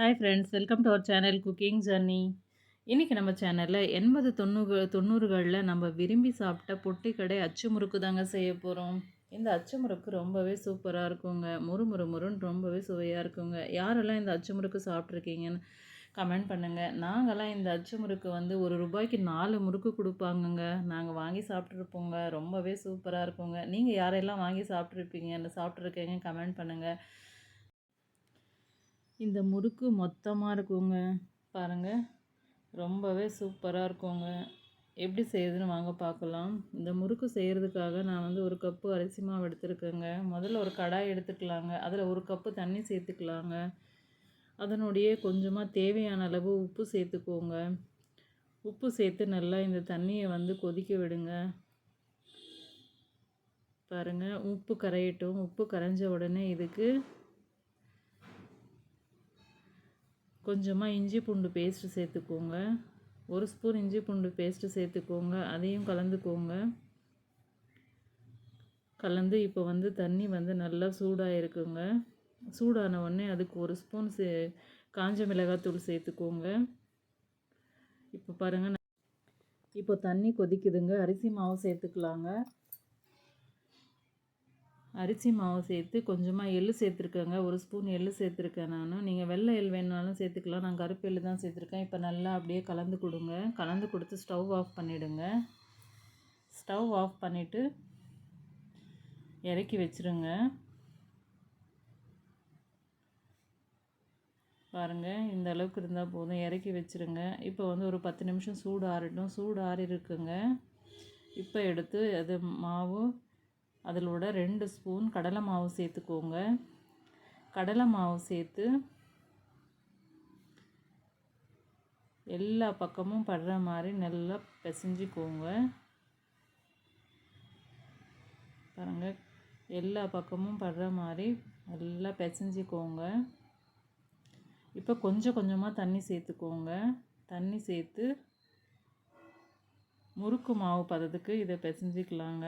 Hi friends welcome to our channel cooking journey இன்றைக்கி நம்ம சேனலில் எண்பது தொண்ணூறு தொண்ணூறுகளில் நம்ம விரும்பி சாப்பிட்ட பொட்டி கடை அச்சு முறுக்கு தாங்க செய்ய போகிறோம் இந்த அச்சு முறுக்கு ரொம்பவே சூப்பராக இருக்குங்க. முறு முறு முறுன்னு ரொம்பவே சுவையாக இருக்குங்க. யாரெல்லாம் இந்த அச்சு முறுக்கு சாப்பிட்ருக்கீங்கன்னு கமெண்ட் பண்ணுங்கள் நாங்கள்லாம் இந்த அச்சு முறுக்கு வந்து ஒரு ரூபாய்க்கு நாலு முறுக்கு கொடுப்பாங்கங்க. நாங்கள் வாங்கி சாப்பிட்ருப்போங்க ரொம்பவே சூப்பராக இருக்குங்க. நீங்கள் யாரெல்லாம் வாங்கி சாப்பிட்ருப்பீங்க சாப்பிட்ருக்கீங்க கமெண்ட் பண்ணுங்கள் இந்த முறுக்கு மொத்தமாக இருக்குங்க. பாருங்கள் ரொம்பவே சூப்பராக இருக்குங்க. எப்படி செய்யுதுன்னு வாங்க பார்க்கலாம். இந்த முறுக்கு செய்கிறதுக்காக நான் வந்து ஒரு கப்பு அரிசி மாவு எடுத்துருக்கேங்க. முதல்ல ஒரு கடாய் எடுத்துக்கலாங்க. அதில் ஒரு கப்பு தண்ணி சேர்த்துக்கலாங்க. அதனுடைய கொஞ்சமாக தேவையான அளவு உப்பு சேர்த்துக்கோங்க. உப்பு சேர்த்து நல்லா இந்த தண்ணியை வந்து கொதிக்க விடுங்க. பாருங்கள் உப்பு கரையட்டும். உப்பு கரைஞ்ச உடனே இதுக்கு கொஞ்சமாக இஞ்சி பூண்டு பேஸ்ட்டு சேர்த்துக்கோங்க. ஒரு ஸ்பூன் இஞ்சி பூண்டு பேஸ்ட்டு சேர்த்துக்கோங்க. அதையும் கலந்துக்கோங்க. கலந்து இப்போ வந்து தண்ணி வந்து நல்லா சூடாக இருக்குங்க சூடான உடனே அதுக்கு ஒரு ஸ்பூன் சே காஞ்ச மிளகாத்தூள் சேர்த்துக்கோங்க. இப்போ பாருங்கள் இப்போ தண்ணி கொதிக்குதுங்க. அரிசி மாவு சேர்த்துக்கலாங்க. அரிசி மாவு சேர்த்து கொஞ்சமாக எள் சேர்த்துருக்கேங்க. ஒரு ஸ்பூன் எள் சேர்த்துருக்கேன் நான். நீங்கள் வெள்ளை எள் வேணாலும் சேர்த்துக்கலாம். நான் கருப்பு எள் தான் சேர்த்துருக்கேன். இப்போ நல்லா அப்படியே கலந்து கொடுங்க. கலந்து கொடுத்து ஸ்டவ் ஆஃப் பண்ணிவிடுங்க ஸ்டவ் ஆஃப் பண்ணிவிட்டு இறக்கி வச்சுருங்க. பாருங்கள் இந்த அளவுக்கு இருந்தால் போதும். இறக்கி வச்சுருங்க. இப்போ வந்து ஒரு பத்து நிமிஷம் சூடு ஆறிட்டும். சூடு ஆறி இருக்குங்க இப்போ எடுத்து அது மாவு அதிலோட ரெண்டு ஸ்பூன் கடலை மாவு சேர்த்துக்கோங்க. கடலை மாவு சேர்த்து எல்லா பக்கமும் படுற மாதிரி நல்லா பிசைஞ்சிக்கோங்க. பாருங்கள் எல்லா பக்கமும் படுற மாதிரி நல்லா பிசைஞ்சிக்கோங்க. இப்போ கொஞ்சம் கொஞ்சமாக தண்ணி சேர்த்துக்கோங்க. தண்ணி சேர்த்து முறுக்கு மாவு பதத்துக்கு இதை பிசைஞ்சிக்கலாங்க.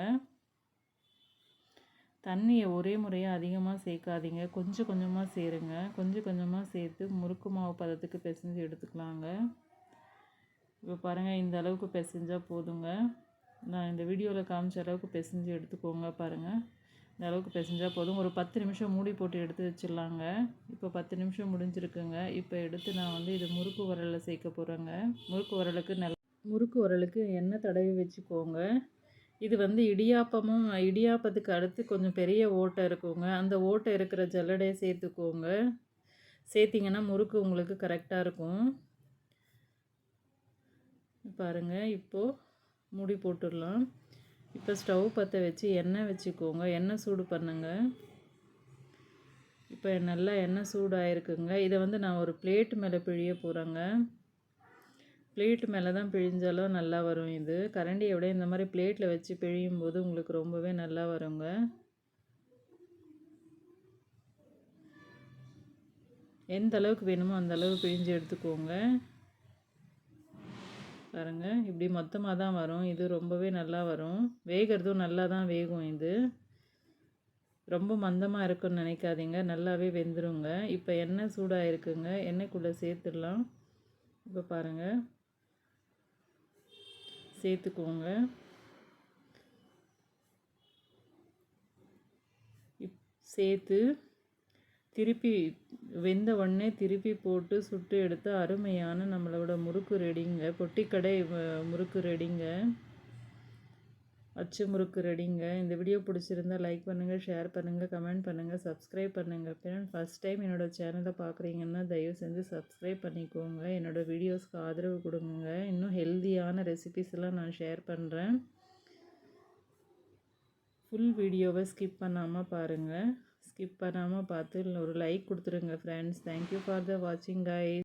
தண்ணியை ஒரே முறையாக அதிகமாக சேர்க்காதீங்க. கொஞ்சம் கொஞ்சமாக சேருங்க. கொஞ்சம் கொஞ்சமாக சேர்த்து முறுக்கு மாவு பதத்துக்கு பிசைஞ்சு எடுத்துக்கலாங்க. இப்போ பாருங்கள் இந்த அளவுக்கு பிசைஞ்சால் போதுங்க. நான் இந்த வீடியோவில் காமிச்ச அளவுக்கு பிசைஞ்சு எடுத்துக்கோங்க பாருங்கள் இந்த அளவுக்கு பிசைஞ்சால் போதும். ஒரு பத்து நிமிஷம் மூடி போட்டு எடுத்து வச்சிடலாங்க. இப்போ பத்து நிமிஷம் முடிஞ்சிருக்குங்க. இப்போ எடுத்து நான் வந்து இது முறுக்கு உரலில் சேர்க்க போகிறேங்க முறுக்கு உரலுக்கு நல்ல முறுக்கு உரலுக்கு எண்ணெய் தடவி வச்சுக்கோங்க. இது வந்து இடியாப்பமும் இடியாப்பத்துக்கு அடுத்து கொஞ்சம் பெரிய ஓட்டை இருக்குங்க. அந்த ஓட்டை இருக்கிற ஜல்லடையை சேர்த்துக்கோங்க. சேர்த்திங்கன்னா முறுக்கு உங்களுக்கு கரெக்டாக இருக்கும். பாருங்கள் இப்போது முடி போட்டுடலாம். இப்போ ஸ்டவ் பற்ற வச்சு எண்ணெய் வச்சுக்கோங்க. எண்ணெய் சூடு பண்ணுங்கள் இப்போ நல்லா எண்ணெய் சூடாகிருக்குங்க இதை வந்து நான் ஒரு பிளேட் மேலே பிழிய போகிறேங்க பிளேட்டு மேலே தான் பிழிஞ்சாலும் நல்லா வரும் இது. கரண்டியை விட இந்த மாதிரி பிளேட்டில் வச்சு பிழியும் போது உங்களுக்கு ரொம்பவே நல்லா வருங்க. எந்த அளவுக்கு வேணுமோ அந்த அளவுக்கு பிழிஞ்சு எடுத்துக்கோங்க. பாருங்கள் இப்படி மொத்தமாக தான் வரும். இது ரொம்பவே நல்லா வரும். வேகிறதும் நல்லா தான் வேகும் இது. ரொம்ப மந்தமாக இருக்குன்னு நினைக்காதீங்க. நல்லாவே வெந்துருங்க. இப்போ எண்ணெய் சூடாக இருக்குங்க எண்ணெய்க்குள்ளே சேர்த்துடலாம். இப்போ பாருங்கள் சேர்த்துக்கோங்க. சேர்த்து திருப்பி வெந்த உடனே திருப்பி போட்டு சுட்டு எடுத்து அருமையான நம்மளோட முறுக்கு ரெடிங்க. பொட்டிக்கடை முறுக்கு ரெடிங்க. அச்சு முறுக்கு ரெடிங்க. இந்த வீடியோ பிடிச்சிருந்தா லைக் பண்ணுங்கள் ஷேர் பண்ணுங்கள் கமெண்ட் பண்ணுங்கள் சப்ஸ்கிரைப் பண்ணுங்கள் ஃப்ரெண்ட் ஃபஸ்ட் டைம் என்னோடய சேனலை பார்க்குறீங்கன்னா தயவு செஞ்சு சப்ஸ்கிரைப் பண்ணிக்கோங்க. என்னோடய வீடியோஸ்க்கு ஆதரவு கொடுங்க. இன்னும் ஹெல்த்தியான ரெசிபிஸ் எல்லாம் நான் ஷேர் பண்ணுறேன் ஃபுல் வீடியோவை ஸ்கிப் பண்ணாமல் பாருங்கள் ஸ்கிப் பண்ணாமல் பார்த்து ஒரு லைக் கொடுத்துருங்க ஃப்ரெண்ட்ஸ் தேங்க்யூ ஃபார் த வாட்சிங் கை